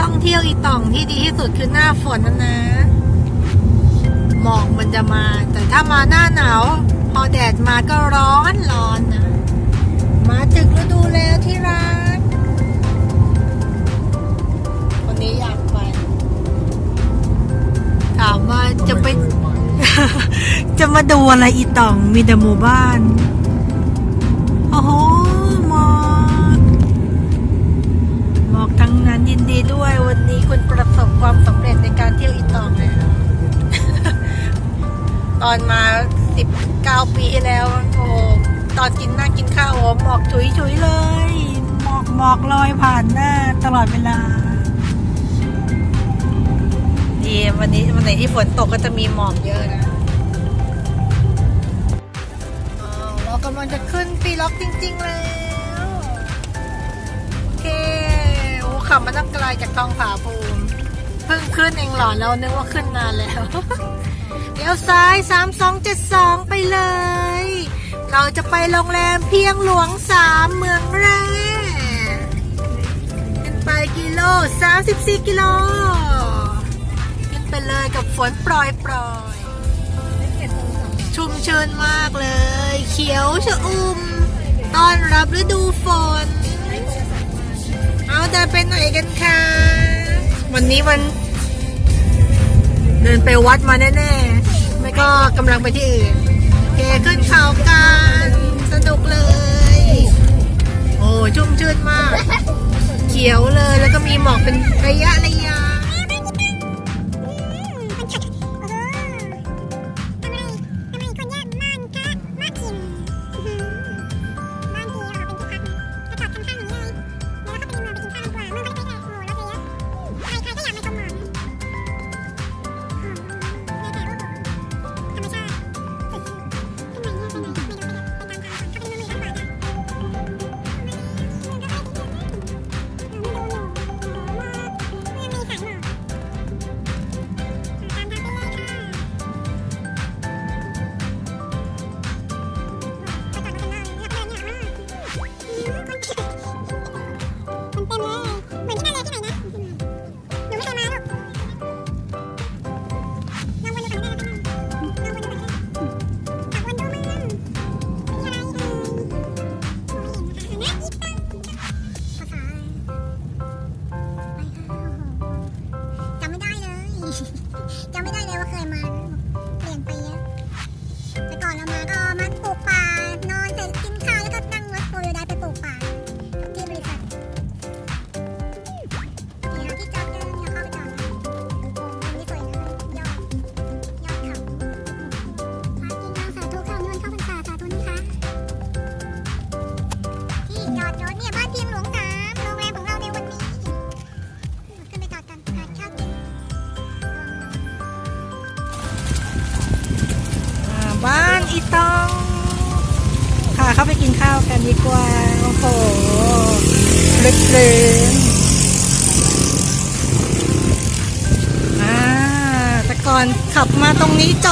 ท่องเที่ยวอีต่องที่ดีที่สุดคือหน้าฝนนั่นนะหมอกมันจะมา แต่ถ้ามาหน้าหนาว พอแดดมาก็ร้อนร้อนนะ มาถึงฤดูแล้วที่รักวันนี้อยากไป ถามว่าจะไป จะมาดูอะไรอีต่องมีแต่หมู่บ้านโอ้โห ยินดีด้วยวันนี้คุณประสบความสำเร็จในการเที่ยวอีตองแล้ว ตอนมาสิบเก้าปีที่แล้วโอ้ตอนกินนั่งกินข้าวโอ้หมอกฉุยฉุยๆเลย หมอกหมอกลอยผ่านหน้าตลอดเวลา ดีวันนี้วันไหนที่ฝนตกก็จะมีหมอกเยอะนะอ้าวเรากำลังจะขึ้นปีล็อกจริงๆแล้ว ขับมาตั้งไกลจากทองผาภูมิเพิ่งขึ้นเองหรอแล้วนึกว่าขึ้นนานแล้วเลี้ยวซ้าย3272ไปเลย เราจะไปโรงแรมเพียงหลวงสามเมืองแร่ขึ้นไปกิโล34กิโลขึ้นไปเลยกับฝนปล่อยปล่อยชุ่มชื่นมากเลย เขียวชะอุ่มต้อนรับฤดูฝ ไปไหนกันคะวันนี้วัน เดินไปวัดมาแน่ๆ ไม่ก็กำลังไปที่อื่นโอเคขึ้นเขากัน สนุกเลย โอ้ชุ่มชื่นมาก เขียวเลยแล้วก็มีหมอกเป็นระยะระยะ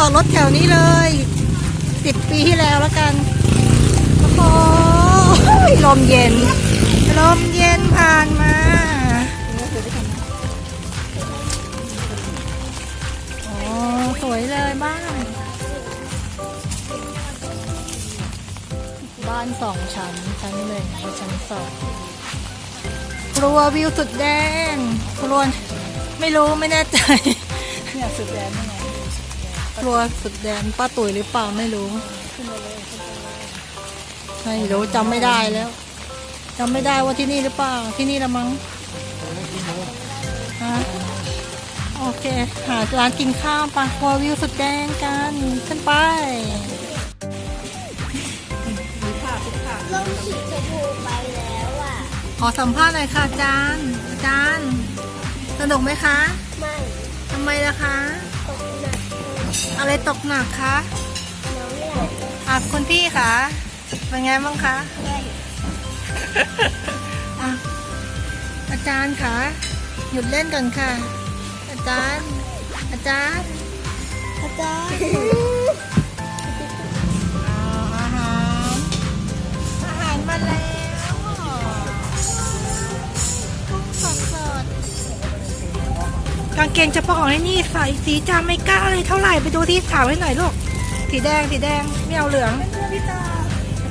อดรถแถวนี้เลยสิบปีที่แล้วแล้วกันโอ้โหลมเย็น ลมเย็นผ่านมาอ๋อสวยเลยบ้านบ้านสองชั้น ชั้นหนึ่งและชั้นสองครัววิวสุดแดงครัวไม่รู้ไม่แน่ใจเนี่ยสุดแดนนี่ไง ครัวสุดแดนป้าตุ๋ยหรือเปล่าไม่รู้ไม่รู้จำไม่ได้แล้วจำไม่ได้ว่าที่นี่หรือเปล่าที่นี่ละมั้งฮะโอเค หาร้านกินข้าวปะครัววิวสุดแดงกันขึ้นไปลงฉีดชมพูไปแล้วอะ ขอสัมภาษณ์หน่อยค่ะอาจารย์อาจารย์สนุกไหมคะ ไม่ทำไมล่ะคะตกหนัก อะไรตกหนักคะน้องเนี่ยอะคุณพี่คะเป็นไงบ้างคะอะอาจารย์คะหยุดเล่นก่อนค่ะ อาจารย์ อาจารย์ อาจารย์ เกงเฉพาะของไอ้นี่ใส่สีจามไม่กล้าเลยเท่าไหร่ไปดูที่ถามไว้หน่อยลูกสีแดงสีแดงไม่เอาเหลือง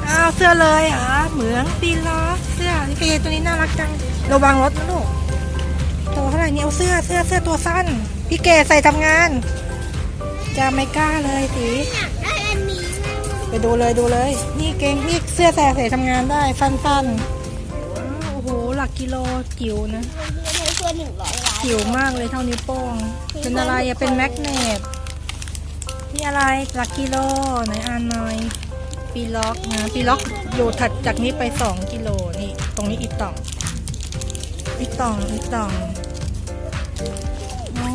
อ้าวเสื้อเลยเหรอเหมืองปีล้อเสื้อนี่เกงตัวนี้น่ารักจังระวังรถนะลูกตัวเท่าไหร่นี่เอาเสื้อเสื้อเสื้อตัวสั้น พี่เกดใส่ทำงานจามไม่กล้าเลยสีไปดูเลยดูเลย นี่เกงนี่เสื้อแสใส่ทำงานได้สั้นๆโอ้โหหลักกิโลจิ๋วนะ ตัวหนึ่งร้อยล้านจิ๋วมากเลยเท่านิ้วโป้ง เป็นอะไรอะเป็นแมกเนตนี่อะไรหลักกิโลไหนอ่านหน่อย ปีล็อกนะ ปีล็อกอยู่ถัดจากนี้ไป 2 กิโลนี่ ตรงนี้อีกต่อง อีกต่องอีกต่องอ๋อ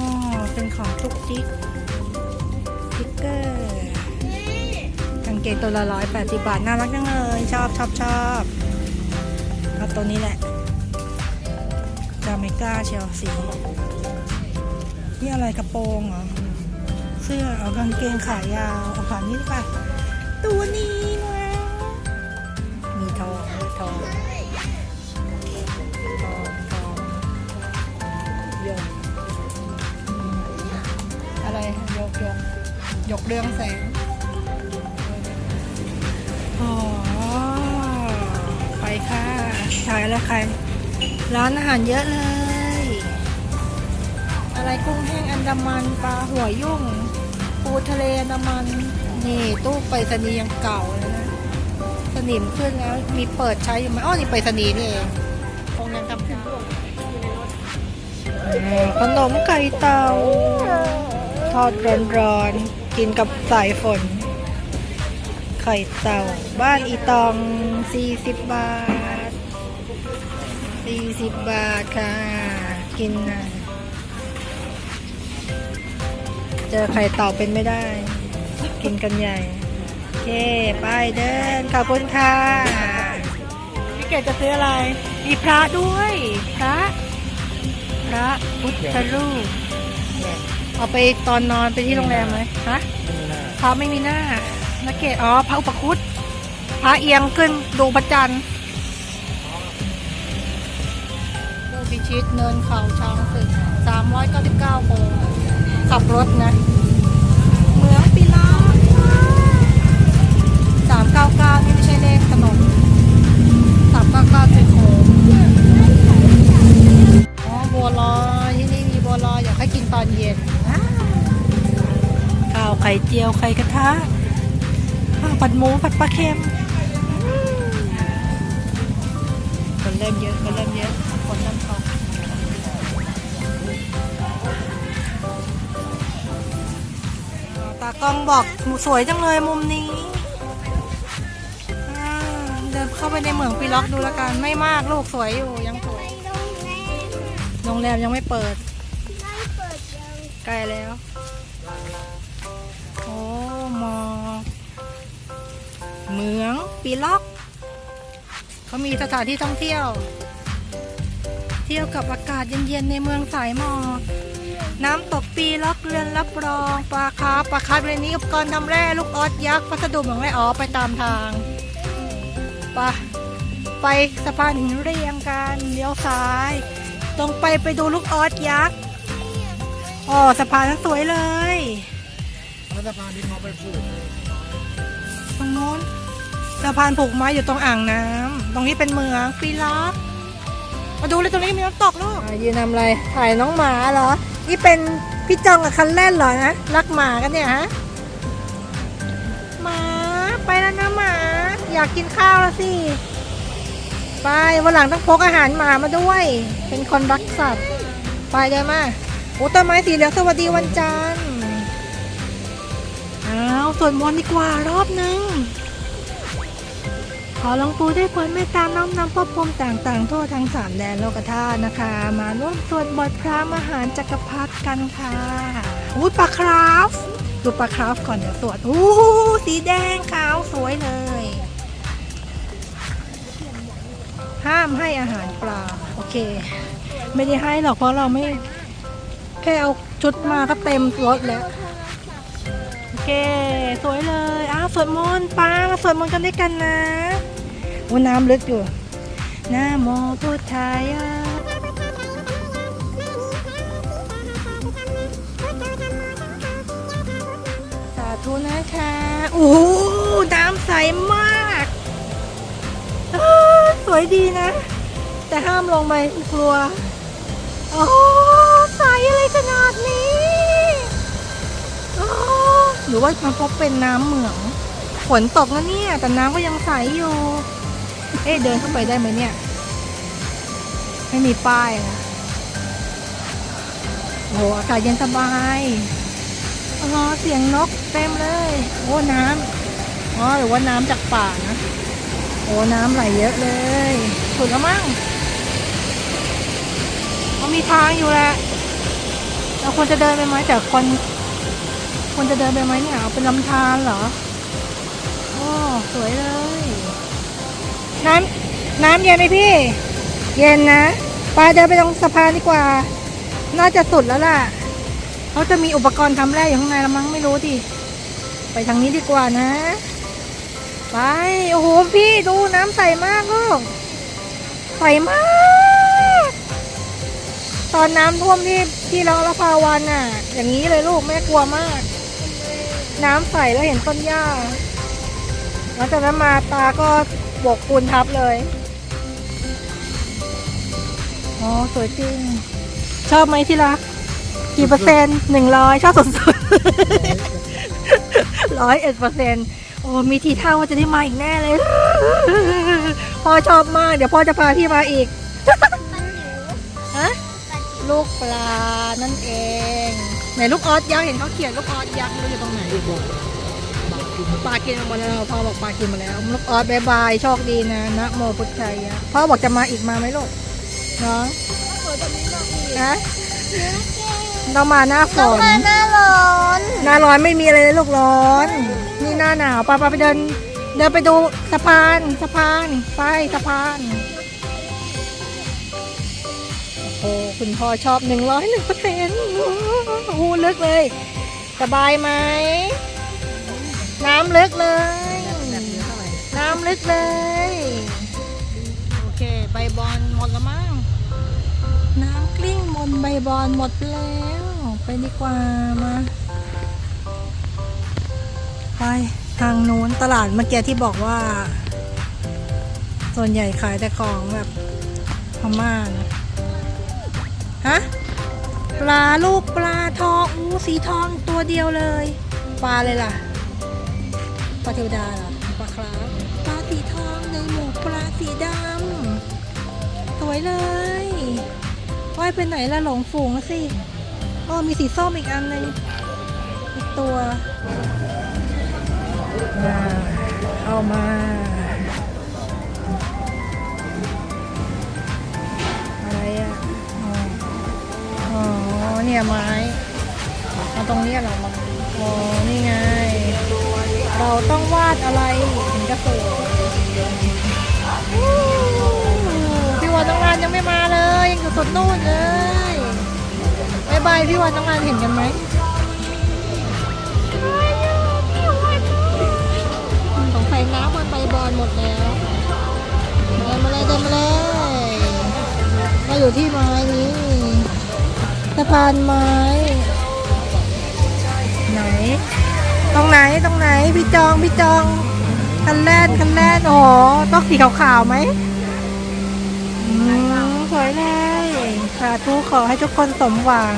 เป็นของทุกจิ๊กสติ๊กเกอร์กางเกงตัวละร้อยแปดสิบบาท น่ารักจังเลย ชอบชอบชอบเอาตัวนี้แหละ จาเมกาเชลซีนี่อะไรกระโปรงเหรอ เสื้อเอากางเกงขายาวเอาขานี้ดีกว่าตัวนี้นะมีทองมีทองทองทองยกอะไรยกยกยกเรื่องแสงอ๋อไปค่ะถ่ายอะไรใคร ร้านอาหารเยอะเลย อะไรกุ้งแห้งอันดามันปลาหัวยุ่งปูทะเลอันดามันนี่ตู้ไปรษณีย์ยังเก่าเลยนะสนิมขึ้นแล้วมีเปิดใช้อยู่ไหมอ้อนี่ไปรษณีย์นี่เองคงยังทำการขนมไก่เตา ทอดร้อนๆกินกับสายฝน ไข่เต่า บ้านอีตอง 40 บาท 40บาทค่ะ กินนะเจอไข่เต่าเป็นไม่ได้ กินกันใหญ่โอเคไปเดินขอบคุณค่ะพี่เกดจะซื้ออะไร มีพระด้วย พระ พระพุทธรูปเอาไปตอนนอนไปที่โรงแรมไหมฮะพระไม่มีหน้านักเกตอ๋อพระอุปคุตพระเอียงขึ้นดูพระจันทร์ ชิตเนินเขาช้างศึก399โมงขับรถนะ เมืองปิลา399นี่ไม่ใช่เลขถนน399คือโค้งอ๋อบัวลอยที่นี่มีบัวลอยอยากให้กินตอนเย็นข้าวไข่เจียวไข่กระทะข้าผัดหมูผัดปลาเค็มคนเริ่มเยอะคนเริ่มเยอะคนเริ่มเข้า ตากล้องบอกสวยจังเลยมุมนี้ เดินเข้าไปในเหมืองปีล็อกดูแล้วกัน ไม่มากลูกสวยอยู่ยังสวยโรงแรมยังไม่เปิดไม่เปิดยังใกล้แล้ว โอ้มอเหมืองปีล็อกเขามีสถานที่ท่องเที่ยว เที่ยวกับอากาศเย็นๆในเมืองสายหมอก น้ำตกปีล็อกเรือนรับรองปลาคาร์ฟปลาคาร์ฟเรนนี้อุปกรณ์ทำแร่ลูกออสยักษ์พัสดุเหมืองแร่อ๋อไปตามทางไปไปสะพานหินเรียงกันเลี้ยวซ้าย ตรงไปไปดูลูกออสยักษ์อ๋อสะพานนั้นสวยเลยแล้วสะพานที่เขาไปปลูกตรงโน้นสะพานผูกไม้อยู่ตรงอ่างน้ำตรงนี้เป็นเมืองปีล็อกมาดูเลยตรงนี้มีน้ำตกลูกยืนทำอะไรถ่ายน้องหมาเหรอ นี่เป็นพี่จองกับคันเล่นเหรอนะรักหมากันเนี่ยฮะหมาไปแล้วนะหมา อยากกินข้าวแล้วสิไปวันหลังต้องพกอาหารหมามาด้วย เป็นคนรักสัตว์ ไปเดินมาโอ้ต้นไม้สีเหลืองสวัสดีวันจันทร์อ้าวสวดมนต์ดีกว่ารอบนึง ขอหลวงปู่ด้ความเมตตาน้อมนำพระพรมต่างๆ ทั่วทั้งสามแดนโลกธาตุนะคะ มาร่วมสวดบทพระมหาจักรพรรดิกันค่ะอุ้ยปลาคราฟดูปลาคราฟก่อนเดี๋ยวสวดอู้สีแดงขาวสวยเลย ห้ามให้อาหารปลา โอเค ไม่ได้ให้หรอกเพราะเราไม่ แค่เอาชุดมาก็เต็มรถแล้วโอเค สวยเลย อ้าวสวดมนต์ป้ามาสวดมนต์กันด้วยกันนะ ว่าน้ำลึกอยู่นะโมพุทธายาสาธุนะคะ โอ้น้ำใสมากสวยดีนะ แต่ห้ามลงไปกลัว โอ้ใสอะไรขนาดนี้หรือว่ามันพบเป็นน้ำเหมือง ฝนตกนะเนี่ย แต่น้ำก็ยังใสอยู่ เอ๊ะเดินเข้าไปได้ไหมเนี่ย ไม่มีป้ายนะโอ้อากาศเย็นสบายอ๋อเสียงนกเต็มเลย โอ้น้ำอ๋อหรือว่าน้ำจากป่านะโอ้น้ำไหลเยอะเลยสุดแล้วมั้งมันมีทางอยู่แหละเราควรจะเดินไปไหมแต่คนควรจะเดินไปไหมเนี่ยเอาเป็นลำธารเหรอโอ้สวยเลย น้ำน้ำเย็นไหมพี่ เย็นนะไปเดินไปตรงสะพานดีกว่า น่าจะสุดแล้วล่ะเขาจะมีอุปกรณ์ทำแร่อยู่ข้างในละมั้งไม่รู้ดิไปทางนี้ดีกว่านะ ไป โอ้โหพี่ดูน้ำใสมากลูกใสมาก ตอนน้ำท่วมที่ที่เราละพาวันน่ะ อย่างนี้เลยลูกแม่กลัวมาก น้ำใสแล้วเห็นต้นหญ้าหลังจากนั้นมาตาก็ บกปูนทับเลย อ๋อ สวยจริง ชอบไหมที่รัก กี่เปอร์เซ็นต์หนึ่งร้อยชอบสุดๆร้อยเอ็ดเปอร์เซ็นต์โอ้ มีทีท่าว่าจะได้มาอีกแน่เลย พ่อชอบมาก เดี๋ยวพ่อจะพาพี่มาอีกฮะลูกปลานั่นเอง ไหนลูกออสยักษ์เห็นเขาเขียนลูกออสยักษ์ไม่รู้อยู่ตรงไหน ปลากินมาหมดแล้วพ่อบอกปลากินมาแล้วลูกออสบายบายโชคดีนะนะโมพุทธัยะพ่อบอกจะมาอีกมาไหมลูกเนาะนะเรามาหน้าฝต้องนมาหน้าร้อนหน้าร้อนไม่มีอะไรเลยลูกร้อน นี่หน้าหนาวปาปาไปเดินเดินไปดูสะพานสะพานไปสะพานโอ้คุณพ่อชอบหนึ่งร้อยหนึ่งเปอร์เซ็นต์โอ้โหลึกเลย สบายไหม น้ำลึกเลย น้ำลึกเลย โอเค ใบบอลหมดแล้วมั้ง น้ำกลิ้งบนใบบอลหมดแล้ว ไปดีกว่ามา ไปทางนู้นตลาดเมื่อกี้ที่บอกว่า ส่วนใหญ่ขายแต่ของแบบพม่านะฮะปลาลูกปลาทองอู้สีทองตัวเดียวเลย ปลาเลยล่ะ ปลาเทวดาเหรอปลาคราฟปลาสีทองในหมูปลาสีดำสวยเลยว่ายไปไหนละหลงฝูงแล้วสิอ๋อมีสีส้มอีกอันเลยอีกตัวมาเอามาอะไรอะอ๋อเนี่ยไม้มาตรงนี้เหรอมาอ๋อนี่ไง เราต้องวาดอะไรถึงจะสวยพี่วันต้องงานยังไม่มาเลย ยังอยู่สดนู่นเลยบายบายพี่วันต้องงานเห็นกันไหมสงสัยน้ำมันใบบอลหมดแล้วเดินมาเลยเดินมาเลยมาอยู่ที่ไม้นี้สะพานไม้ไหน ตรงไหนตรงไหนพี่จองพี่จอง คันแรกคันแรกโอ้โหต้องสีขาวๆไหมอืมสวยเลยสาธุขอให้ทุกคนสมหวัง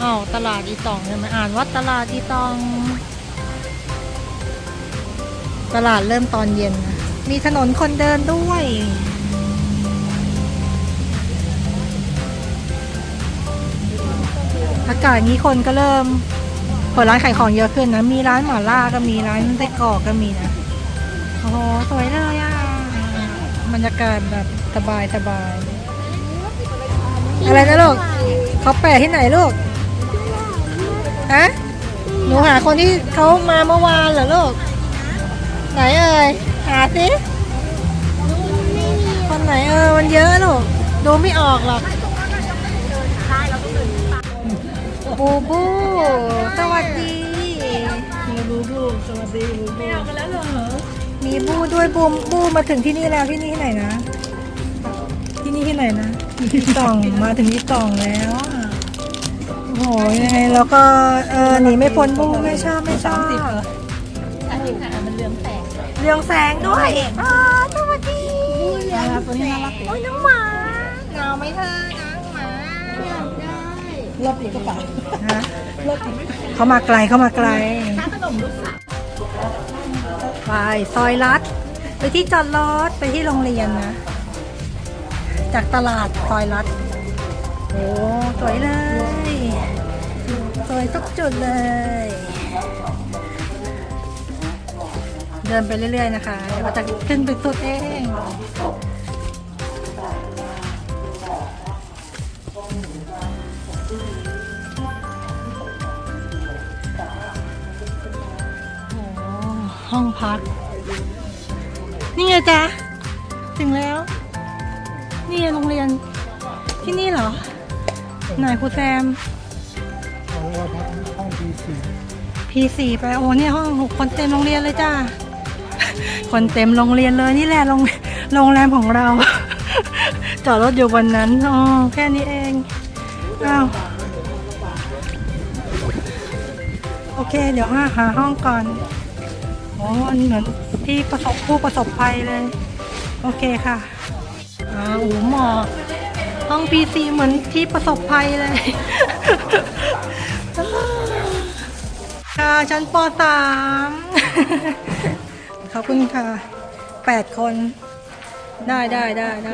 อ้าวตลาดอีตองใช่ไหมอ่านว่าตลาดอีตอง ตลาดเริ่มตอนเย็นนะมีถนนคนเดินด้วย อากาศนี้คนก็เริ่มเปิดร้านขายของเยอะขึ้นนะ มีร้านหม่าล่าก็มีร้านไส้กรอกก็มีนะ โอ้โหสวยเลยอะบรรยากาศแบบสบายสบาย อะไรนะลูกเขาแปะที่ไหนลูกฮะหนูหาคนที่เขามาเมื่อวานเหรอลูก ไหนเอ่ยหาสิคนไหนเออมันเยอะลูกดูไม่ออกหรอก บูบู สวัสดีบูบูสวัสดีบูบูเอากันแล้วเหรอ มีบูด้วยบูมบูมาถึงที่นี่แล้วที่นี่ที่ไหนนะ ที่นี่ที่ไหนนะอีต่องมาถึงอีต่องแล้วอะโอ้โหยังไงเราก็เออหนีไม่พ้นบูไม่ชอบไม่ชอบอันนี้ค่ะมันเรืองแสงเรืองแสงด้วยอ๋อสวัสดีน่ารักตัวนี้น่ารักโอ้ยน้องหมาเหงาไหมเธอน้องหมา รอบอีกกระเป๋าฮะเขามาไกลเขามาไกลไปซอยลัด ไปที่จอดรถไปที่โรงเรียนนะ จากตลาดซอยลัดโอ้สวยเลยสวยทุกจุดเลย เดินไปเรื่อยๆนะคะเดี๋ยวเราจะขึ้นไปสุดเอง ห้องพัก นี่ไงจ๊ะ ถึงแล้ว นี่ไงโรงเรียนที่นี่เหรอ ไหนครูแซมเอาเราพักห้องปีสี่ P4 ไปโอ้เนี่ยห้องหกคนเต็มโรงเรียนเลยจ้า คนเต็มโรงเรียนเลยนี่แหละโรงโรงแรมของเรา จอดรถอยู่บนนั้นอ๋อแค่นี้เองอ้าวโอเค เดี๋ยวหาหาห้องก่อน โอ้มันเหมือนที่ประสบผู้ประสบภัยเลย โอเคค่ะอ้าวอูหมอกห้อง P4 เหมือนที่ประสบภัยเลย ค่ะชั้นป .3 ขอบคุณค่ะแปดคน ได้ได้ได้ได้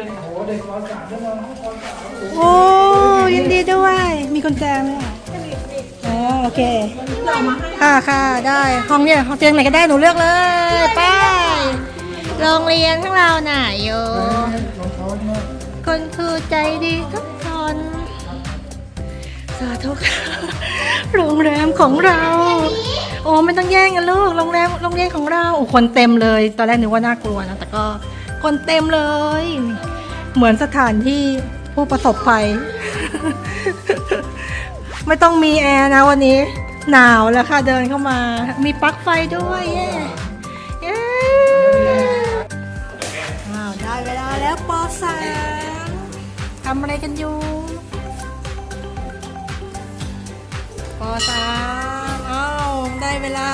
โอ้ยินดีด้วย มีกุญแจไหมอะ โอเคค่ะค่ะได้ห้องเนี่ยห้องเตียงไหนก็ได้หนูเลือกเลยไปโรงเรียนของเราหน่ะโยรองเท้าเนี่คนคือใจดีทุกคนสาธุค่ะโรงแรมของเรา โอ้ไม่ต้องแย่งกันลูกโรงแรมโรงเรียนของเราโอ้คนเต็มเลย ตอนแรกนึกว่าน่ากลัวนะแต่ก็คนเต็มเลย เหมือนสถานที่ผู้ประสบภัย ไม่ต้องมีแอร์นะวันนี้ หนาวแล้วค่ะเดินเข้ามา มีปลั๊กไฟด้วยเย้เย้อ้าวได้เวลาแล้วปอสามทำอะไรกันอยู่ปอสามอ้าวได้เวลา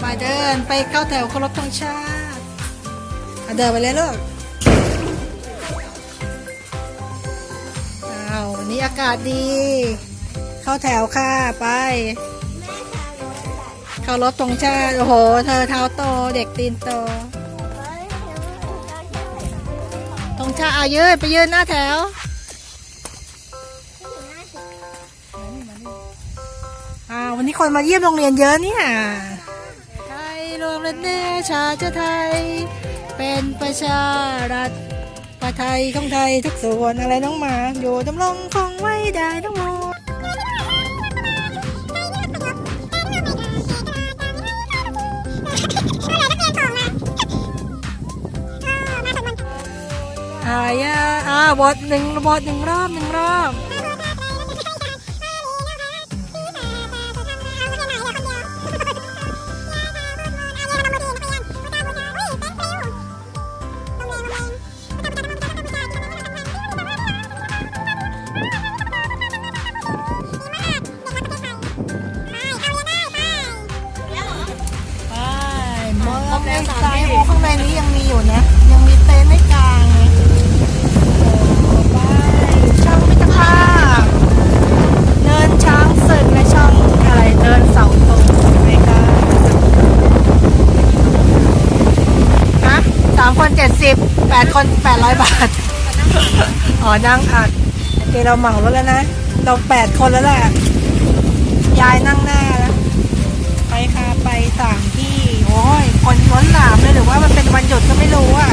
ไปเดินไปเข้าแถวเคารพธงชาติเดินไปเลยลูกอ้าววันนี้อากาศดี เข้าแถวค่ะไปเคารพธงชาติโอ้โห เธอเท้าโตเด็กตีนโตธงชาติเอายืนไปยืนหน้าแถวอ้าวันนี้คนมาเยี่ยมโรงเรียนเยอะเนี่ยไทยรวมและเนื้อชาติไทย เป็นประชารัฐประไทยของไทยทุกส่วนอะไรน้องหมา อยู่ดำรงคงไว้ได้ทั้งหมดายาอ่าบทหนึ่งบทหนึ่งรอบหนึ่งรอบไปมองในสายโอข้างในนี้ยังมีอยู่นะ ยังมีเต็นท์ให้กลางเลยโอ้ไปช่องมิตรภาพเดินช้างศึกและช่องอะไรเดินเสาตรงไม่กล้าฮะสามคนเจ็ดสิบแป ดคนแปดร้อยบาท อ๋อ นั่งอัดโอเคเราเหมารถแล้วนะ เราแปดคนแล้วแหละ ยายนั่งหน้าแล้ว ไปค่ะ ไปสามที่ โอ้ย คนล้นหลามเลยหรือว่ามันเป็นวันหยุดก็ไม่รู้อะ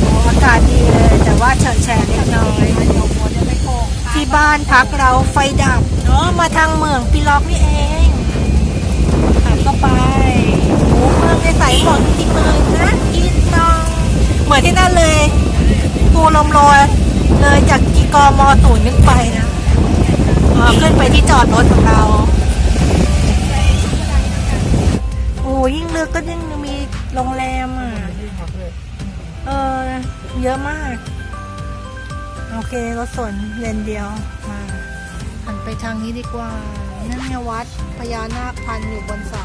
โอ้อากาศดีเลย แต่ว่าเฉิดแฉะเล็กน้อย ที่บ้านพักเราไฟดับ เนาะมาทางเมืองปีล็อกนี่เองขับก็ไปโอ้เมืองในสายหมอกที่เมืองนะกินตองเหมือนที่นั่นเลยภู ลมโลยเลยจากกีกอมศูนย์นึกไปนะขึ้นไปที่จอดรถของเราโอ้ยิ่งเลึกก็ยิ่งมีโรงแรมอะเออเยอะมาก โอเครถสวนเลนเดียวมาคันไปทางนี้ดีกว่า นั่นไงวัดพญานาคพันอยู่บนเสา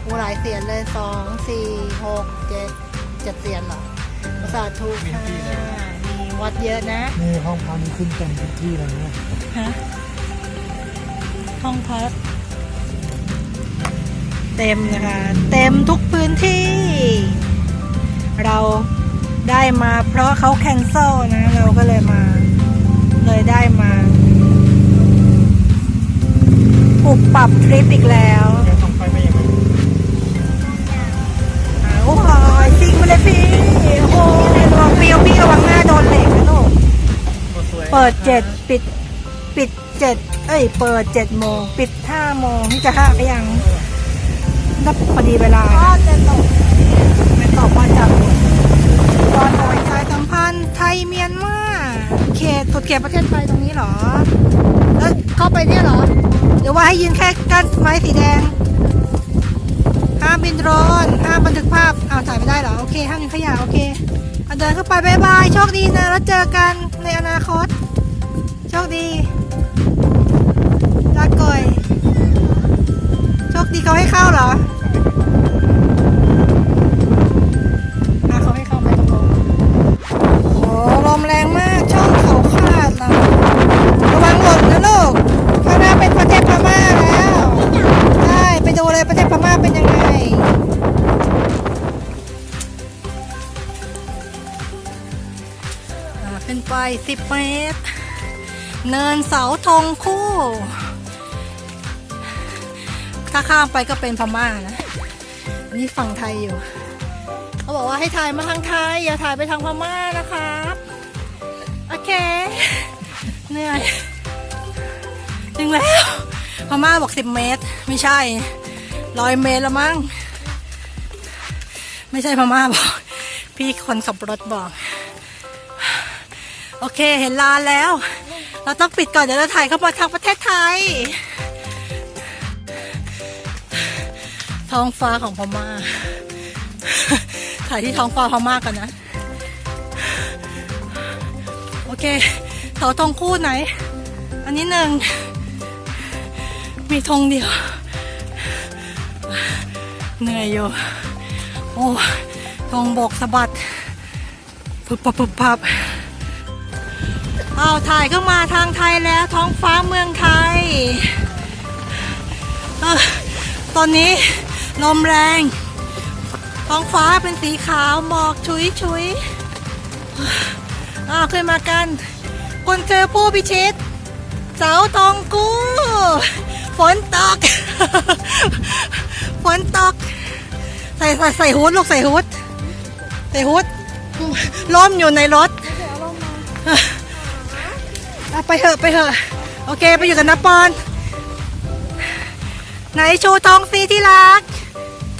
โอ้หลายเสียนเลยสองสี่หกเจ็ดเจ็ดเสียนเหรอ สาธุค่ะมีวัดเยอะนะนี่ห้องพักนี่ขึ้นเต็มพื้นที่เลยนะฮะห้องพักเต็มนะคะเต็มทุกพื้นที่ เราได้มาเพราะเขาแคนเซิลนะ เราก็เลยมา เลยได้มาปรับปรับทริปอีกแล้ว เลยพี่ โอ้โหระวังเปรี้ยวพี่ระวังหน้าโดนเหล็กนะลูก เปิดเจ็ดปิด ปิดเจ็ดเอ้ย เปิดเจ็ดโมง ปิดห้าโมงนี่จะห้าไปยังนับพอดีเวลาก็จะตกไม่ตอบว่าจับตอนหน่วยสายสัมพันธ์ไทยเมียนมาเขตสุดเขตประเทศไทยตรงนี้เหรอ แล้วเข้าไปเนี่ยเหรอ หรือว่าให้ยืนแค่กั้นไม้สีแดง ห้ามบินโดรนห้ามบันทึกภาพเอาถ่ายไม่ได้เหรอ โอเคห้ามยิงขยะโอเคเอาเดินเข้าไปบายบายโชคดีนะแล้วเจอกันในอนาคตโชคดีลาก่อยโชคดีเขาให้เข้าเหรอ 10 เมตร เนินเสาธงคู่ ถ้าข้ามไปก็เป็นพม่านะนี่ฝั่งไทยอยู่เขาบอกว่าให้ถ่ายมาทางไทย อย่าถ่ายไปทางพม่านะครับโอเคเหนื่อยถึงแล้วพม่าบอก10เมตร ไม่ใช่ร้อยเมตรล้วมั้งไม่ใช่พม่าบอก พี่คนขับรถบอก โอเคเห็นลานแล้ว เราต้องปิดก่อนเดี๋ยวเราถ่ายเข้ามาทางประเทศไทย ท้องฟ้าของพม่า ถ่ายที่ท้องฟ้าพม่ากันนะ โอเคเสาธงคู่ไหน อันนี้หนึ่ง มีธงเดียว เหนื่อยอยู่ โอ้ธงบกสะบัดปุบปับปุบปับ เอาถ่ายเข้ามาทางไทยแล้วท้องฟ้าเมืองไทยออตอนนี้ลมแรง ท้องฟ้าเป็นสีขาวหมอกชุยชุยอ้าวขึ้นมากัน คนเจอผู้พิชิต เสาตองกู้ ฝนตก ฝนตก ใส่ใส่ใส่ฮูดลูกใส่ฮูดใส่ฮูดล่มอยู่ในรถ ไปเถอะไปเถอะโอเคไปอยู่กับน้าปอน ไหนโชว์ทองซีที่รัก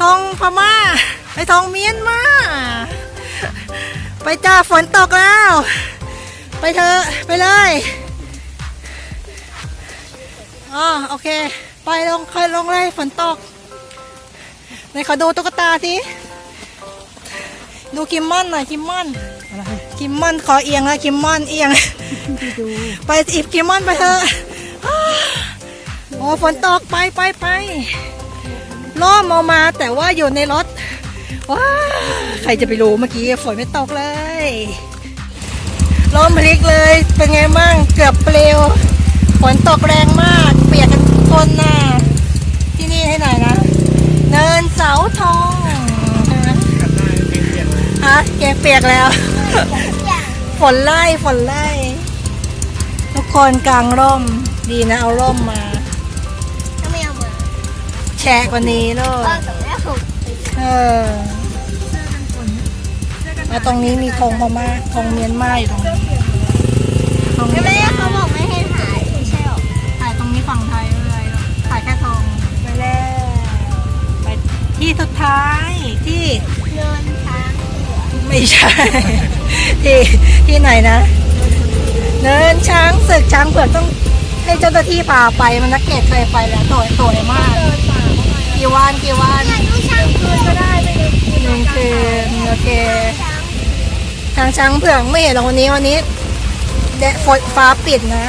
ทองพม่าไอทองเมียนมาไปจ้าฝนตกแล้ว ไปเถอะไปเลยอ๋อโอเค ไปลงเคยลงเลยฝนตกไหนขอดูตุ๊กตาสิดูคิมมอนหน่อยคิมมอนคิมมอนขอเอียงแล้วคิมมอนเอียง ไปอีบคิมอนไปเถอะโอ้ฝนตกไปไปไปล่อมอมาแต่ว่าอยู่ในรถว้าใครจะไปรู้เมื่อกี้ฝนไม่ตกเลยล้มพลิกเลยเป็นไงมั่งเกือบเปลวฝนตกแรงมาก เปียกกันทุกคนน่ะที่นี่ให้ไหนอยนะ เนินเสาทองฮะเกเปียกแล้ว ฝนไล่ฝนไล่ คนกลางร่ม ดีนะเอาร่มมาก็ไม่เอาเหมือนแชะกว่านี้ลูกเออแต่ไม่ถูกเออแล้วตรงนี้มีธงพม่าธงเมียนมาอยู่ตรงนี้ธงไม่เมียนได้มาเขาบอกไม่ให้ถ่ายไม่ใช่หรอถ่ายตรงนี้ฝั่งไทยเลยถ่ายแค่ทองไปแล้วไปที่สุดท้ายที่เดินช้างเหลือไม่ใช่ ที่ที่ไหนนะ เนินช้างศึกช้างเผือกต้องให้เจ้าหน้าที่พาไปมันนักเกตเคยไปแล้วตัวตัวใหญ่มาก กี่วันกี่วันอยานก็ได้ไปเลยคืนหนึ่งคืนโอเคทางช้างเผือกไม่เห็นหรอกวันนี้วันนี้แดดฝนฟ้าปิดนะ